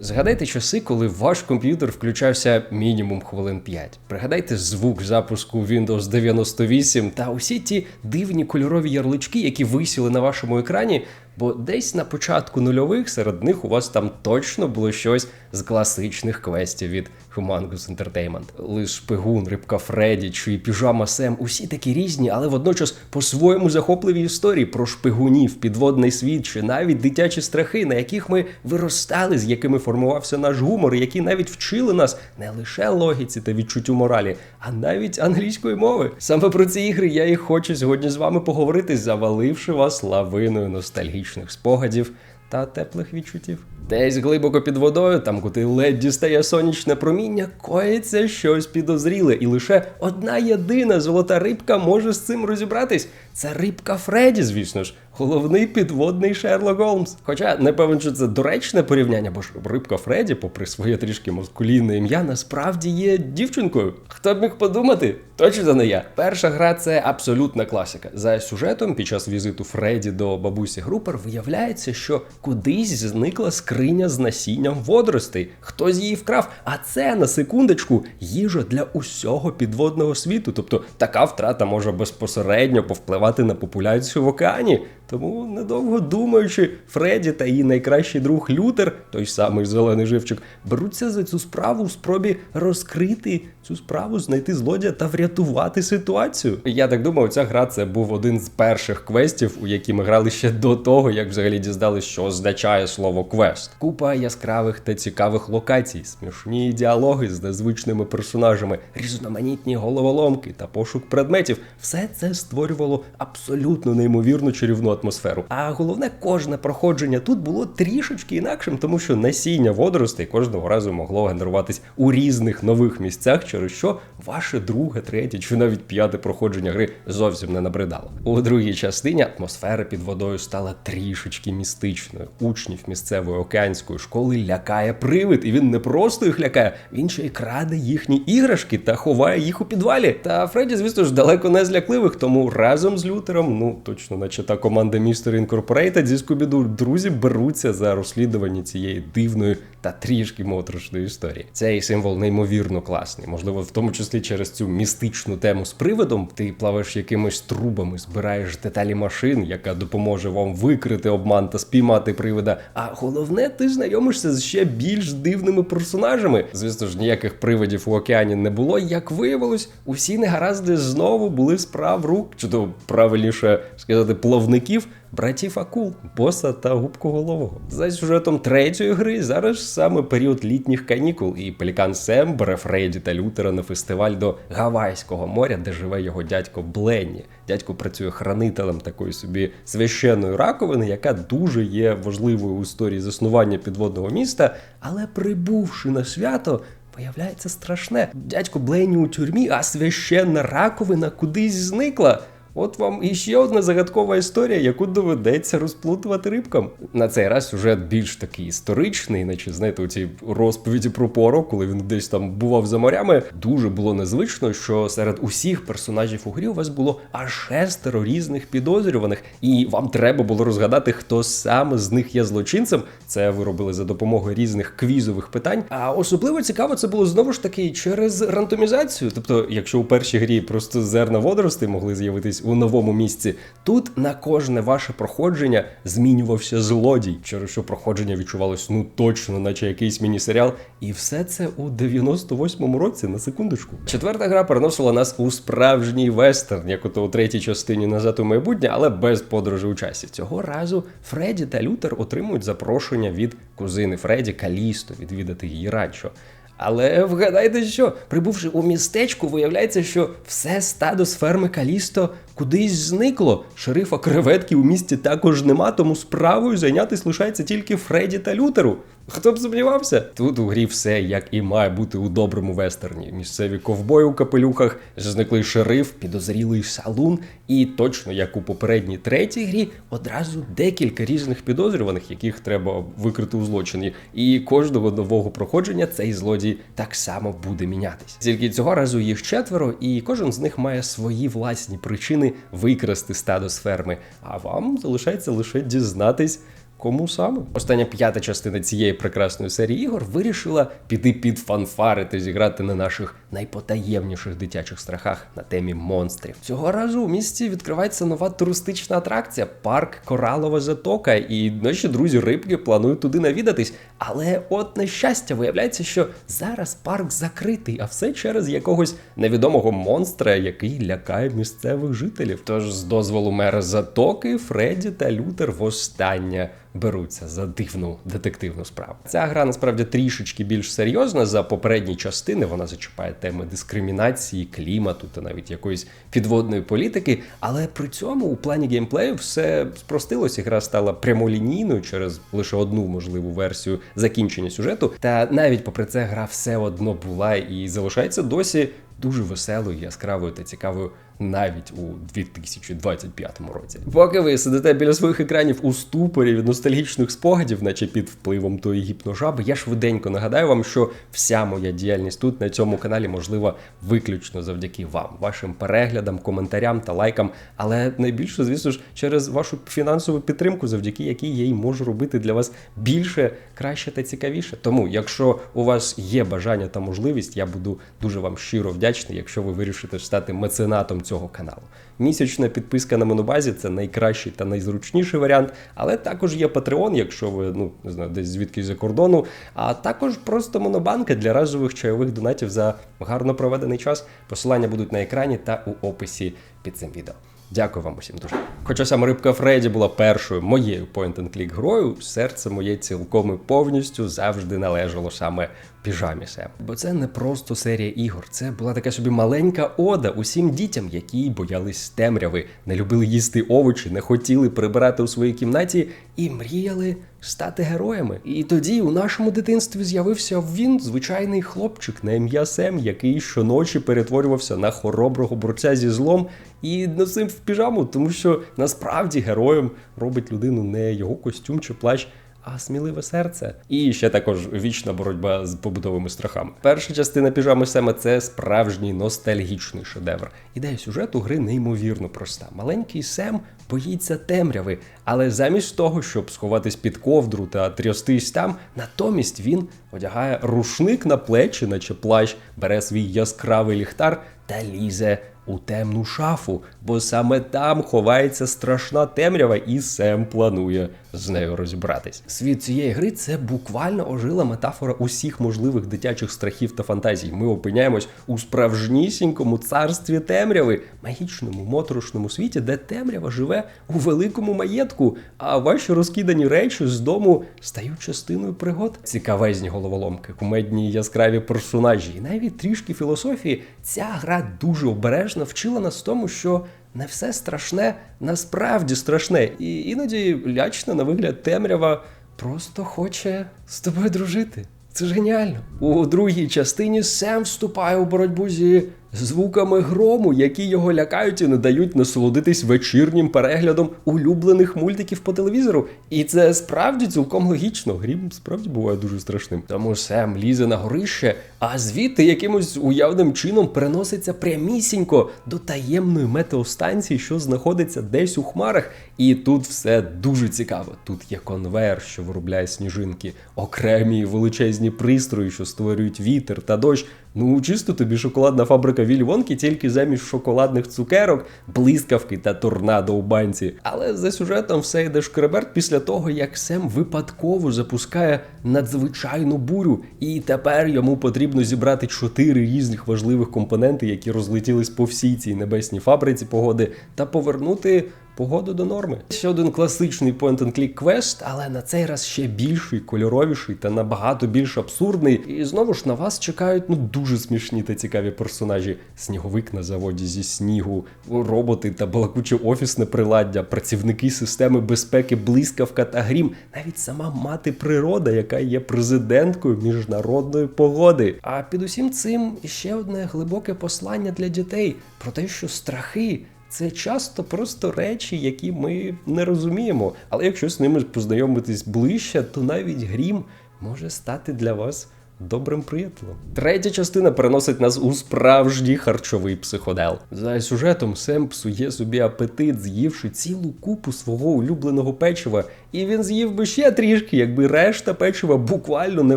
Згадайте часи, коли ваш комп'ютер включався мінімум хвилин 5. Пригадайте звук запуску Windows 98 та усі ті дивні кольорові ярлички, які висіли на вашому екрані. Бо десь на початку нульових серед них у вас там точно було щось з класичних квестів від Humongous Entertainment. Лиш шпигун, рибка Фредді чи піжама Сем усі такі різні, але водночас по-своєму захопливі історії про шпигунів, підводний світ чи навіть дитячі страхи, на яких ми виростали, з якими формувався наш гумор, які навіть вчили нас не лише логіці та відчуттю моралі, а навіть англійської мови. Саме про ці ігри я і хочу сьогодні з вами поговорити, заваливши вас лавиною ностальгічних спогадів та теплих відчуттів. Десь глибоко під водою, там куди ледь дістає сонячне проміння, коїться щось підозріле, і лише одна єдина золота рибка може з цим розібратись. Це рибка Фредді, звісно ж, головний підводний Шерлок Голмс. Хоча не певен, що це доречне порівняння, бо ж рибка Фредді, попри своє трішки маскулінне ім'я, насправді є дівчинкою. Хто б міг подумати? Точно не я. Перша гра це абсолютна класика. За сюжетом, під час візиту Фредді до бабусі Групер, виявляється, що кудись зникла скриня з насінням водоростей. Хтось її вкрав. А це на секундочку їжа для усього підводного світу. Тобто така втрата може безпосередньо повпливати на популяцію в океані. Тому, недовго думаючи, Фредді та її найкращий друг Лютер, той самий зелений живчик, беруться за цю справу в спробі розкрити цю справу, знайти злодія та врятувати ситуацію. Я так думаю, ця гра це був один з перших квестів, у які ми грали ще до того, як взагалі дізнали, що означає слово квест. Купа яскравих та цікавих локацій, смішні діалоги з незвичними персонажами, різноманітні головоломки та пошук предметів. Все це створювало абсолютно неймовірну чарівну атмосферу. А головне, кожне проходження тут було трішечки інакшим, тому що насіння водоростей кожного разу могло генеруватись у різних нових місцях, через що ваше друге, третє чи навіть п'яте проходження гри зовсім не набридало. У другій частині атмосфера під водою стала трішечки містичною. Учнів місцевої океанської школи лякає привид, і він не просто їх лякає, він ще й краде їхні іграшки та ховає їх у підвалі. Та Фредді, звісно ж, далеко не з лякливих, тому разом з Лютером, ну точно, наче та команда Містер Incorporated зі Скубіду, друзі беруться за розслідування цієї дивної та трішки моторошної історії. Цей символ неймовірно класний. Можливо, в тому числі через цю містичну тему з привидом. Ти плаваєш якимись трубами, збираєш деталі машин, яка допоможе вам викрити обман та спіймати привида. А головне, ти знайомишся з ще більш дивними персонажами. Звісно ж, ніяких привидів у океані не було. Як виявилось, усі негаразди знову були справ рук, чи то правильніше сказати, плавників. Братів Акул, боса та губкоголового. За сюжетом третьої гри зараз саме період літніх канікул, і Пелікан Сем бере Фредді та Лютера на фестиваль до Гавайського моря, де живе його дядько Бленні. Дядько працює хранителем такої собі священної раковини, яка дуже є важливою у історії заснування підводного міста. Але прибувши на свято. Виявляється страшне. Дядько Бленні у тюрмі, а священна раковина кудись зникла. От вам іще одна загадкова історія, яку доведеться розплутувати рибкам. На цей раз сюжет більш такий історичний, наче знаєте, у цій розповіді про Поро, коли він десь там бував за морями. Дуже було незвично, що серед усіх персонажів у грі у вас було аж шестеро різних підозрюваних, і вам треба було розгадати, хто саме з них є злочинцем. Це ви робили за допомогою різних квізових питань. А особливо цікаво це було знову ж таки через рандомізацію. Тобто, якщо у першій грі просто зерна водоростей могли з'явитись у новому місці. Тут на кожне ваше проходження змінювався злодій, через що проходження відчувалось ну точно, наче якийсь міні-серіал. І все це у 98-му році на секундочку. Четверта гра переносила нас у справжній вестерн, як ото у третій частині назад у майбутнє, але без подорожі у часі. Цього разу Фредді та Лютер отримують запрошення від кузини Фредді Калісто відвідати її ранчо. Але вгадайте, що прибувши у містечку, виявляється, що все стадо з ферми Калісто кудись зникло. Шерифа креветки у місті також нема, тому справою зайнятися лишається тільки Фредді та Лютеру. Хто б сумнівався? Тут у грі все як і має бути у доброму вестерні. Місцеві ковбої у капелюхах, зниклий шериф, підозрілий салун, і точно як у попередній третій грі, одразу декілька різних підозрюваних, яких треба викрити у злочині. І кожного нового проходження цей злодій так само буде мінятись. Тільки цього разу їх четверо, і кожен з них має свої власні причини викрасти стадо з ферми. А вам залишається лише дізнатись Кому саме? Остання п'ята частина цієї прекрасної серії ігор вирішила піти під фанфари та зіграти на наших найпотаємніших дитячих страхах на темі монстрів. Цього разу у місті відкривається нова туристична атракція парк Коралова Затока, і наші друзі рибки планують туди навідатись. Але от на щастя, виявляється, що зараз парк закритий, а все через якогось невідомого монстра, який лякає місцевих жителів. Тож з дозволу мера Затоки, Фредді та Лютер востаннє беруться за дивну детективну справу. Ця гра насправді трішечки більш серйозна за попередні частини. Вона зачіпає теми дискримінації, клімату та навіть якоїсь підводної політики. Але при цьому у плані геймплею все спростилось, гра стала прямолінійною через лише одну можливу версію закінчення сюжету. Та навіть попри це гра все одно була і залишається досі дуже веселою, яскравою та цікавою навіть у 2025 році. Поки ви сидите біля своїх екранів у ступорі від ностальгічних спогадів, наче під впливом тої гіпножаби, я швиденько нагадаю вам, що вся моя діяльність тут на цьому каналі можлива виключно завдяки вам, вашим переглядам, коментарям та лайкам. Але найбільше, звісно ж, через вашу фінансову підтримку, завдяки якій я й можу робити для вас більше, краще та цікавіше. Тому, якщо у вас є бажання та можливість, я буду дуже вам щиро вдячний, якщо ви вирішите стати меценатом цього каналу. Місячна підписка на Монобазі це найкращий та найзручніший варіант, але також є Patreon, якщо ви ну не знаю, десь звідки за кордону, а також просто монобанки для разових чайових донатів за гарно проведений час. Посилання будуть на екрані та у описі під цим відео. Дякую вам усім дуже. Хоча саме рибка Фредді була першою моєю point-and-click грою, серце моє цілком і повністю завжди належало саме піжамі Сем. Бо це не просто серія ігор, це була така собі маленька ода усім дітям, які боялись темряви, не любили їсти овочі, не хотіли прибирати у своїй кімнаті і мріяли стати героями. І тоді у нашому дитинстві з'явився він, звичайний хлопчик на ім'я Сем, який щоночі перетворювався на хороброго борця зі злом і носив в піжаму, тому що насправді героєм робить людину не його костюм чи плащ. А сміливе серце, і ще також вічна боротьба з побутовими страхами. Перша частина піжами Сема це справжній ностальгічний шедевр. Ідея сюжету гри неймовірно проста. Маленький Сем боїться темряви, але замість того, щоб сховатись під ковдру та трястись там, натомість він одягає рушник на плечі, наче плащ, бере свій яскравий ліхтар та лізе у темну шафу, бо саме там ховається страшна темрява, і Сем планує з нею розібратись. Світ цієї гри це буквально ожила метафора усіх можливих дитячих страхів та фантазій. Ми опиняємось у справжнісінькому царстві темряви, магічному моторошному світі, де темрява живе у великому маєтку, а ваші розкидані речі з дому стають частиною пригод. Цікавезні головоломки, кумедні яскраві персонажі, і навіть трішки філософії. Ця гра дуже обережно вчила нас тому, що. Не все страшне насправді страшне, і іноді лячна на вигляд темрява просто хоче з тобою дружити. Це ж геніально. У другій частині Сем вступає у боротьбу зі звуками грому, які його лякають і не дають насолодитись вечірнім переглядом улюблених мультиків по телевізору. І це справді цілком логічно. Грім справді буває дуже страшним. Тому Сем лізе на горище, а звідти якимось уявним чином переноситься прямісінько до таємної метеостанції, що знаходиться десь у хмарах. І тут все дуже цікаво. Тут є конвейер, що виробляє сніжинки, окремі величезні пристрої, що створюють вітер та дощ. Ну, чисто тобі шоколадна фабрика Віллі Вонки, тільки замість шоколадних цукерок, блискавки та торнадо у банці. Але за сюжетом все йде шкреберт після того, як Сем випадково запускає надзвичайну бурю, і тепер йому потрібно зібрати чотири різних важливих компоненти, які розлетілись по всій цій небесній фабриці погоди, та повернути. Погоду до норми. Ще один класичний point-and-click квест, але на цей раз ще більший, кольоровіший та набагато більш абсурдний. І знову ж на вас чекають ну дуже смішні та цікаві персонажі: сніговик на заводі зі снігу, роботи та балакуче офісне приладдя, працівники системи безпеки, блискавка та грім, навіть сама мати природа, яка є президенткою міжнародної погоди. А під усім цим ще одне глибоке послання для дітей про те, що страхи. Це часто просто речі, які ми не розуміємо. Але якщо з ними познайомитись ближче, то навіть грім може стати для вас добрим приятелем. Третя частина переносить нас у справжній харчовий психодел. За сюжетом Сем псує собі апетит, з'ївши цілу купу свого улюбленого печива, і він з'їв би ще трішки, якби решта печива буквально не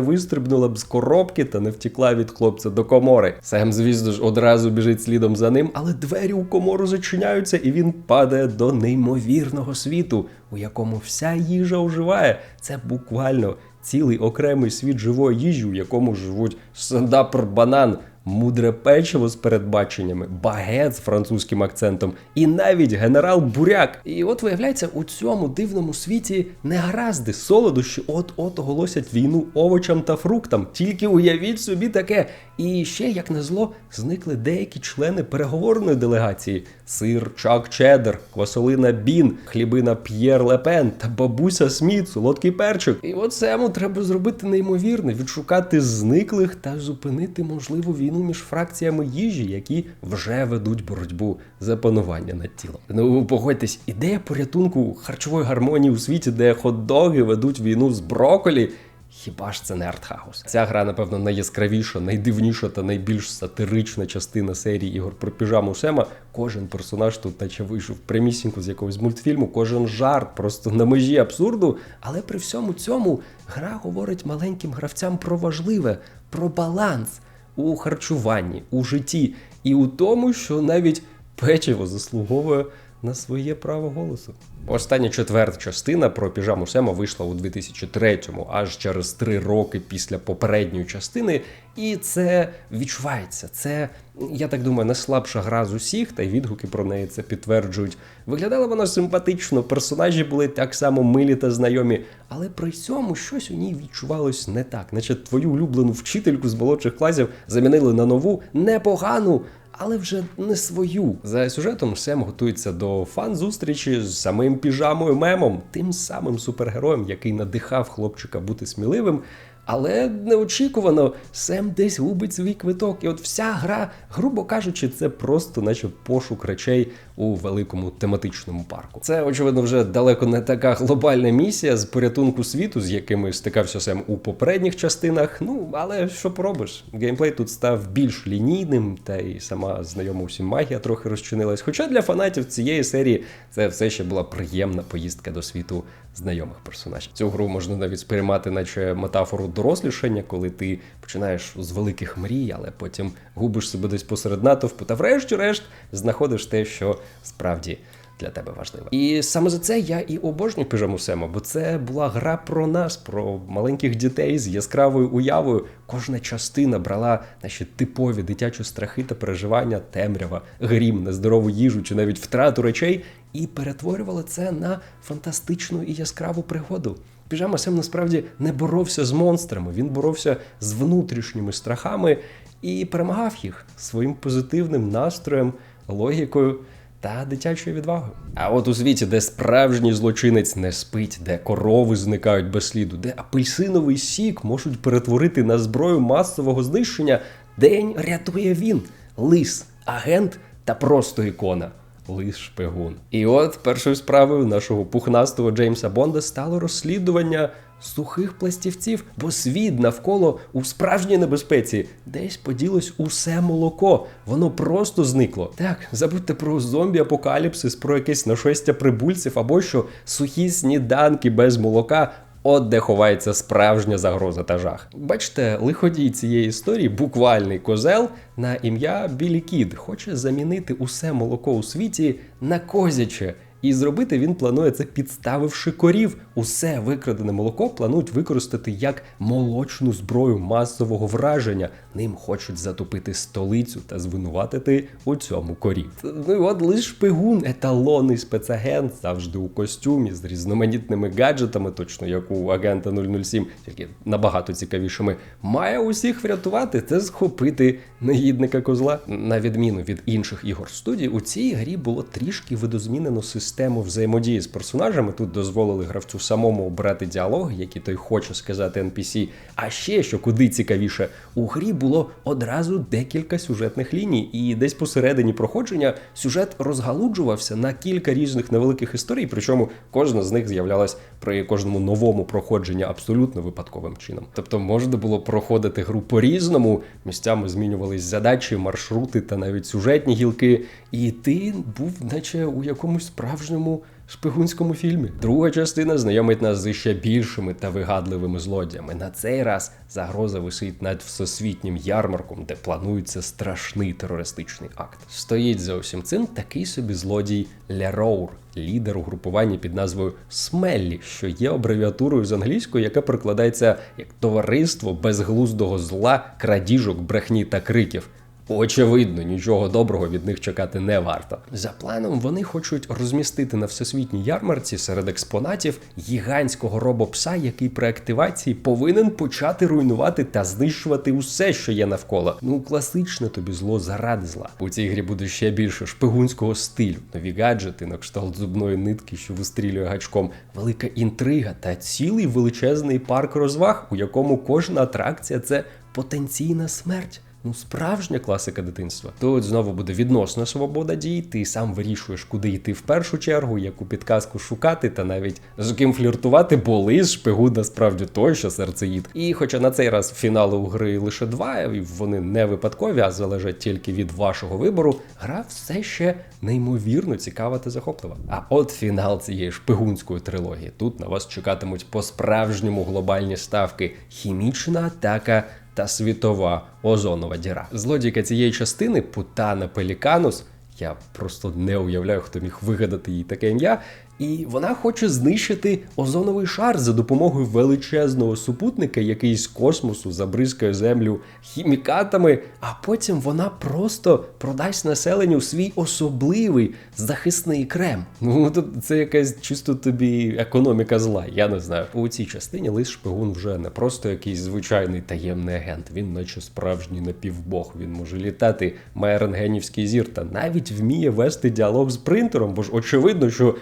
вистрибнула б з коробки та не втікла від хлопця до комори. Сем, звісно ж, одразу біжить слідом за ним, але двері у комору зачиняються, і він падає до неймовірного світу, у якому вся їжа оживає. Це буквально цілий окремий світ живої їжі, в якому живуть сендапер банан, мудре печиво з передбаченнями, багет з французьким акцентом і навіть генерал Буряк. І от виявляється, у цьому дивному світі негаразди, солодощі от-от оголосять війну овочам та фруктам. Тільки уявіть собі таке. І ще, як на зло, зникли деякі члени переговорної делегації: сир Чак Чеддер, квасолина Бін, хлібина П'єр Лепен та бабуся Сміт, солодкий перчик. І от Сему треба зробити неймовірне, відшукати зниклих та зупинити можливу війну між фракціями їжі, які вже ведуть боротьбу за панування над тілом. Ну погодьтесь, ідея порятунку харчової гармонії у світі, де хот-доги ведуть війну з броколі. Хіба ж це не артхаус? Ця гра, напевно, найяскравіша, найдивніша та найбільш сатирична частина серії ігор про піжаму Сема. Кожен персонаж тут наче вийшов прямісінько з якогось мультфільму, кожен жарт просто на межі абсурду. Але при всьому цьому гра говорить маленьким гравцям про важливе, про баланс у харчуванні, у житті. І у тому, що навіть печиво заслуговує на своє право голосу. Остання четверта частина про піжаму Сема вийшла у 2003-му, аж через три роки після попередньої частини, і це відчувається. Це, я так думаю, найслабша гра з усіх, та й відгуки про неї це підтверджують. Виглядала вона симпатично, персонажі були так само милі та знайомі, але при цьому щось у ній відчувалось не так, наче твою улюблену вчительку з молодших класів замінили на нову непогану але вже не свою. За сюжетом Сем готується до фан-зустрічі з самим піжамою мемом, тим самим супергероєм, який надихав хлопчика бути сміливим. Але неочікувано Сем десь губить свій квиток. І от вся гра, грубо кажучи, це просто наче пошук речей у великому тематичному парку. Це, очевидно, вже далеко не така глобальна місія з порятунку світу, з якими стикався Сем у попередніх частинах. Ну, але що поробиш? Геймплей тут став більш лінійним, та й сама знайома усім магія трохи розчинилась. Хоча для фанатів цієї серії це все ще була приємна поїздка до світу знайомих персонажів. Цю гру можна навіть сприймати, наче метафору дорослішання, коли ти починаєш з великих мрій, але потім губиш себе десь посеред натовпу, та врешті-решт знаходиш те, що справді. Для тебе важливо. І саме за це я і обожнюю піжаму Сема, бо це була гра про нас, про маленьких дітей з яскравою уявою. Кожна частина брала наші типові дитячі страхи та переживання, темрява, грім, нездорову їжу чи навіть втрату речей, і перетворювала це на фантастичну і яскраву пригоду. Піжама Сем насправді не боровся з монстрами, він боровся з внутрішніми страхами і перемагав їх своїм позитивним настроєм, логікою та дитячою відвагою. А от у світі, де справжній злочинець не спить, де корови зникають без сліду, де апельсиновий сік можуть перетворити на зброю масового знищення, день рятує він, лис, агент та просто ікона. Лис шпигун. І от першою справою нашого пухнастого Джеймса Бонда стало розслідування сухих пластівців, бо світ навколо у справжній небезпеці десь поділось усе молоко. Воно просто зникло. Так, забудьте про зомбі-апокаліпсис, про якесь нашестя прибульців або що сухі сніданки без молока. От де ховається справжня загроза та жах. Бачите, лиходій цієї історії, буквальний козел на ім'я Білі Кід, хоче замінити усе молоко у світі на козяче. І зробити він планує це, підставивши корів. Усе викрадене молоко планують використати як молочну зброю масового враження. Ним хочуть затопити столицю та звинуватити у цьому корів. Ну і от лиш шпигун, еталонний спецагент, завжди у костюмі з різноманітними гаджетами, точно як у агента 007, тільки набагато цікавішими, має усіх врятувати та схопити негідника козла. На відміну від інших ігор студії, у цій грі було трішки видозмінено систему взаємодії з персонажами. Тут дозволили гравцю самому обрати діалоги, які той хоче сказати NPC. А ще що куди цікавіше, у грі було одразу декілька сюжетних ліній, і десь посередині проходження сюжет розгалуджувався на кілька різних невеликих історій, причому кожна з них з'являлась при кожному новому проходженні абсолютно випадковим чином. Тобто можна було проходити гру по-різному, місцями змінювались задачі, маршрути та навіть сюжетні гілки, і ти був, наче у якомусь справжньому. Шпигунському фільмі друга частина знайомить нас з ще більшими та вигадливими злодіями. На цей раз загроза висить над всесвітнім ярмарком, де планується страшний терористичний акт. Стоїть за усім цим такий собі злодій Лероур, лідер угрупування під назвою Смеллі, що є абревіатурою з англійської, яка перекладається як товариство безглуздого зла, крадіжок, брехні та криків. Очевидно, нічого доброго від них чекати не варто. За планом вони хочуть розмістити на всесвітній ярмарці серед експонатів гігантського робопса, який при активації повинен почати руйнувати та знищувати усе, що є навколо. Ну, класичне тобі зло заради зла. У цій грі буде ще більше шпигунського стилю, нові гаджети на кшталт зубної нитки, що вистрілює гачком, велика інтрига та цілий величезний парк розваг, у якому кожна атракція це потенційна смерть. Ну, справжня класика дитинства. Тут знову буде відносна свобода дій. Ти сам вирішуєш, куди йти в першу чергу, яку підказку шукати, та навіть з ким фліртувати, бо лис шпигун насправді той, що серцеїд. І хоча на цей раз фінали у гри лише два, і вони не випадкові, а залежать тільки від вашого вибору, гра все ще неймовірно цікава та захоплива. А от фінал цієї шпигунської трилогії. Тут на вас чекатимуть по-справжньому глобальні ставки, хімічна атака та світова озонова діра. Злодійка цієї частини Путана Пеліканус. Я просто не уявляю, хто міг вигадати їй таке ім'я. І вона хоче знищити озоновий шар за допомогою величезного супутника, який з космосу забризкає землю хімікатами, а потім вона просто продасть населенню свій особливий захисний крем. Ну тут це якась чисто тобі економіка зла. Я не знаю. У цій частині лис шпигун вже не просто якийсь звичайний таємний агент. Він, наче справжній напівбог. Він може літати, має рентгенівський зір та навіть вміє вести діалог з принтером, бо ж очевидно, що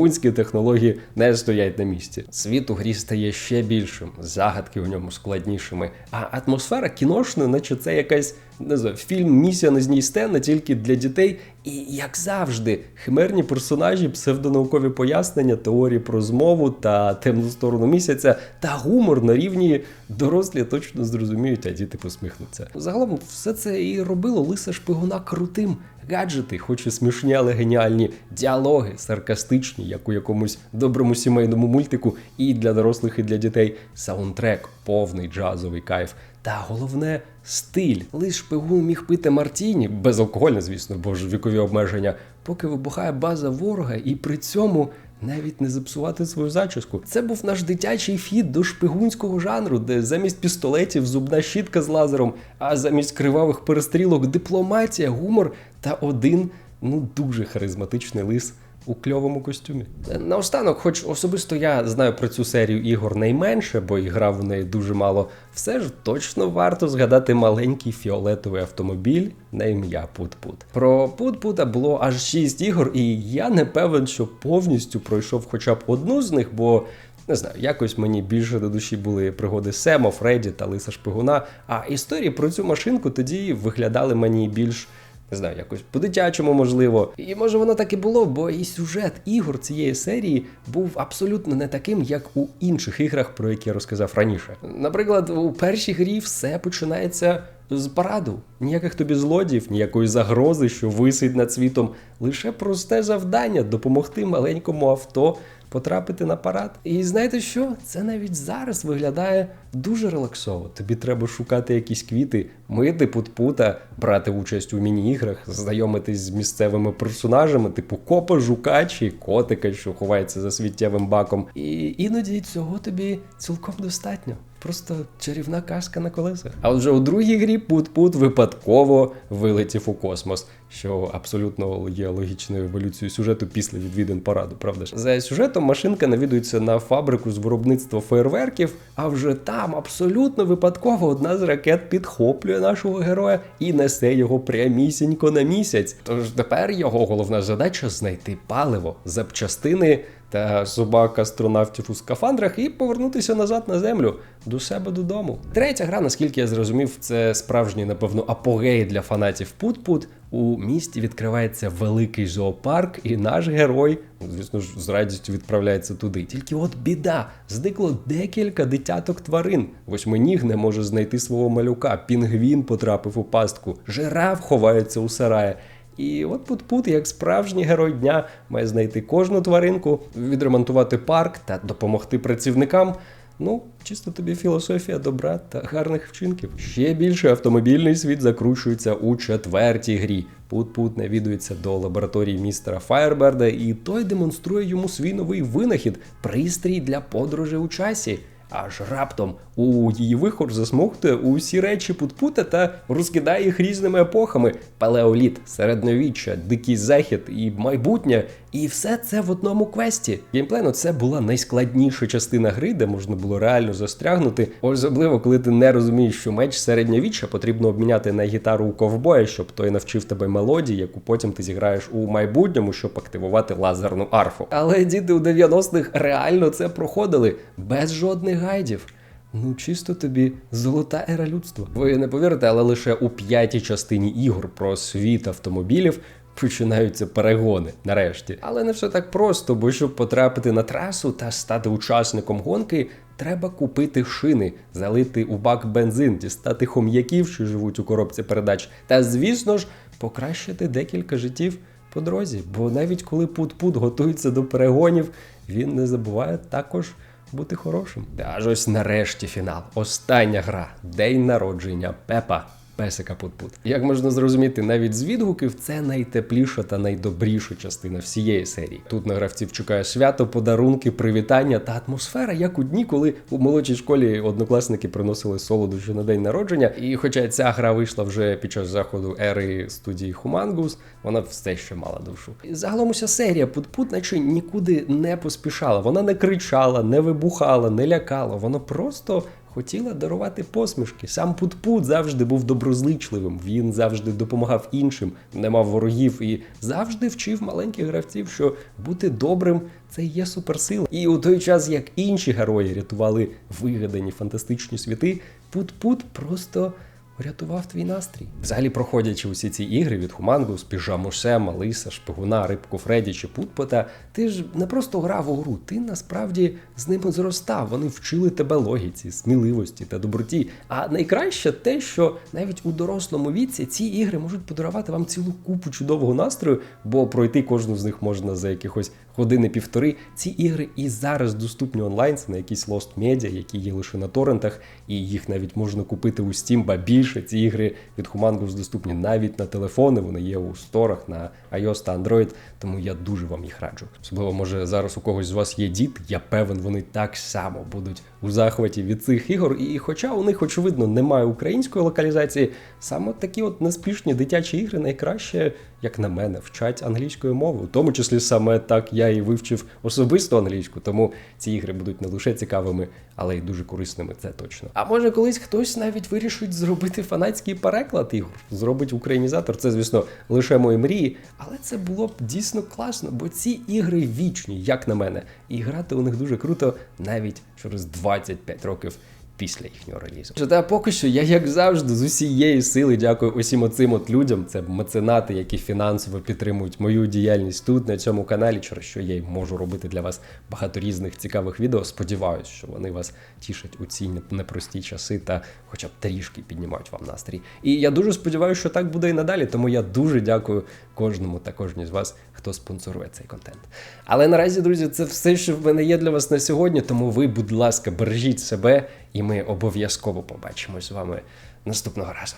шпигунські технології не стоять на місці. Світ у грі стає ще більшим, загадки у ньому складнішими, а атмосфера кіношна, наче це якась не знаю, фільм Місія на зній Стена тільки для дітей. І як завжди, химерні персонажі, псевдонаукові пояснення, теорії про змову та темну сторону місяця та гумор на рівні дорослі точно зрозуміють, а діти посміхнуться. Загалом, все це і робило лиса шпигуна крутим. Гаджети, хоч і смішні, але геніальні, діалоги саркастичні, як у якомусь доброму сімейному мультику, і для дорослих, і для дітей. Саундтрек, повний джазовий кайф. Та головне стиль. Лиш шпигун міг пити Мартіні, безалкогольне, звісно, бо ж вікові обмеження, поки вибухає база ворога, і при цьому навіть не зіпсувати свою зачіску. Це був наш дитячий фіт до шпигунського жанру, де замість пістолетів зубна щітка з лазером, а замість кривавих перестрілок дипломатія, гумор та один ну дуже харизматичний лис. У кльовому костюмі. Наостанок, хоч особисто я знаю про цю серію ігор найменше, бо і грав в неї дуже мало, все ж точно варто згадати маленький фіолетовий автомобіль на ім'я Пут-Пут. Про Пут-Пута було аж 6 ігор, і я не певен, що повністю пройшов хоча б одну з них, бо. Не знаю, якось мені більше до душі були пригоди Сема, Фредді та Лиса Шпигуна. А історії про цю машинку тоді виглядали мені більш не знаю, якось по-дитячому можливо. І може воно так і було, бо і сюжет ігор цієї серії був абсолютно не таким, як у інших іграх, про які я розказав раніше. Наприклад, у першій грі все починається. З параду ніяких тобі злодіїв, ніякої загрози, що висить над світом, лише просте завдання допомогти маленькому авто потрапити на парад. І знаєте що? Це навіть зараз виглядає дуже релаксово. Тобі треба шукати якісь квіти, мити пут-пута, брати участь у міні-іграх, знайомитись з місцевими персонажами, типу копа, жука чи котика, що ховається за світтєвим баком. І іноді цього тобі цілком достатньо. Просто чарівна казка на колесах. А вже у другій грі Пут-Пут випадково вилетів у космос, що абсолютно є логічною еволюцією сюжету після відвідин параду, правда ж? За сюжетом машинка навідується на фабрику з виробництва фейерверків, а вже там абсолютно випадково одна з ракет підхоплює нашого героя і несе його прямісінько на місяць. Тож тепер його головна задача знайти паливо, запчастини та собак астронавтів у скафандрах і повернутися назад на землю до себе додому. Третя гра, наскільки я зрозумів, це справжній, напевно, апогей для фанатів Пут-Пут. У місті відкривається великий зоопарк, і наш герой, ну, звісно ж, з радістю відправляється туди. Тільки от біда, зникло декілька дитяток тварин. Восьминіг не може знайти свого малюка, пінгвін потрапив у пастку, жираф ховається у сараї. І от Пут-Пут, як справжній герой дня, має знайти кожну тваринку, відремонтувати парк та допомогти працівникам. Ну, чисто тобі філософія добра та гарних вчинків. Ще більше автомобільний світ закручується у четвертій грі. Пут-Пут навідується до лабораторії містера Фаєрберда, і той демонструє йому свій новий винахід пристрій для подорожі у часі. Аж раптом у її вихор засмоктує усі речі Пут-Пута та розкидає їх різними епохами: палеоліт, середньовіччя, дикий захід і майбутнє. І все це в одному квесті. Геймплейно це була найскладніша частина гри, де можна було реально застрягнути. Особливо, коли ти не розумієш, що меч середньовіччя потрібно обміняти на гітару у ковбоя, щоб той навчив тебе мелодії, яку потім ти зіграєш у майбутньому, щоб активувати лазерну арфу. Але діти у 90-х реально це проходили без жодних гайдів. Ну, чисто тобі золота ера людства. Ви не повірите, але лише у п'ятій частині ігор про світ автомобілів починаються перегони нарешті. Але не все так просто, бо щоб потрапити на трасу та стати учасником гонки, треба купити шини, залити у бак бензин, дістати хом'яків, що живуть у коробці передач, та, звісно ж, покращити декілька життів по дорозі. Бо навіть коли Пут-Пут готується до перегонів, він не забуває також бути хорошим. Аж ось нарешті фінал. Остання гра. День народження Пепа. Песика Пут-Пут. Як можна зрозуміти, навіть з відгуків це найтепліша та найдобріша частина всієї серії. Тут на гравців чекає свято, подарунки, привітання та атмосфера, як у дні, коли у молодшій школі однокласники приносили солодощі на день народження. І хоча ця гра вийшла вже під час заходу ери студії Humangus, вона все ще мала душу. І загалом уся серія Пут-Пут наче нікуди не поспішала. Вона не кричала, не вибухала, не лякала. Вона просто хотіла дарувати посмішки. Сам Пут-Пут завжди був доброзичливим. Він завжди допомагав іншим, не мав ворогів і завжди вчив маленьких гравців, що бути добрим це є суперсила. І у той час, як інші герої рятували вигадані фантастичні світи, Пут-Пут просто. Врятував твій настрій. Взагалі, проходячи усі ці ігри від Хумангус, Піжаму Сема, Лиса, Шпигуна, Рибку Фредді чи Путпота, ти ж не просто грав у гру, ти насправді з ними зростав. Вони вчили тебе логіці, сміливості та доброті. А найкраще те, що навіть у дорослому віці ці ігри можуть подарувати вам цілу купу чудового настрою, бо пройти кожну з них можна за якихось години-півтори. Ці ігри і зараз доступні онлайн, це на якісь Lost Media, які є лише на торрентах, і їх навіть можна купити у Steam, ба більше ці ігри від Humangus доступні навіть на телефони. Вони є у сторах на iOS та Android, тому я дуже вам їх раджу. Особливо, може, зараз у когось з вас є діти, я певен, вони так само будуть у захваті від цих ігор. І хоча у них, очевидно, немає української локалізації, саме такі от неспішні дитячі ігри найкраще, як на мене, вчать англійською мовою. У тому числі саме так я і вивчив особисто англійську, тому ці ігри будуть не лише цікавими, але й дуже корисними, це точно. А може колись хтось навіть вирішить зробити фанатський переклад ігор, зробить українізатор. Це, звісно, лише мої мрії, але це було б дійсно класно, бо ці ігри вічні, як на мене, і грати у них дуже круто навіть через 25 років. Після їхнього релізу. Та поки що я, як завжди, з усієї сили дякую усім оцим от людям. Це меценати, які фінансово підтримують мою діяльність тут, на цьому каналі, через що я й можу робити для вас багато різних цікавих відео. Сподіваюсь, що вони вас тішать у ці непрості часи та хоча б трішки піднімають вам настрій. І я дуже сподіваюся, що так буде і надалі. Тому я дуже дякую кожному та кожній з вас, хто спонсорує цей контент. Але наразі, друзі, це все, що в мене є для вас на сьогодні. Тому ви, будь ласка, бережіть себе, і ми обов'язково побачимось з вами наступного разу.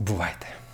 Бувайте!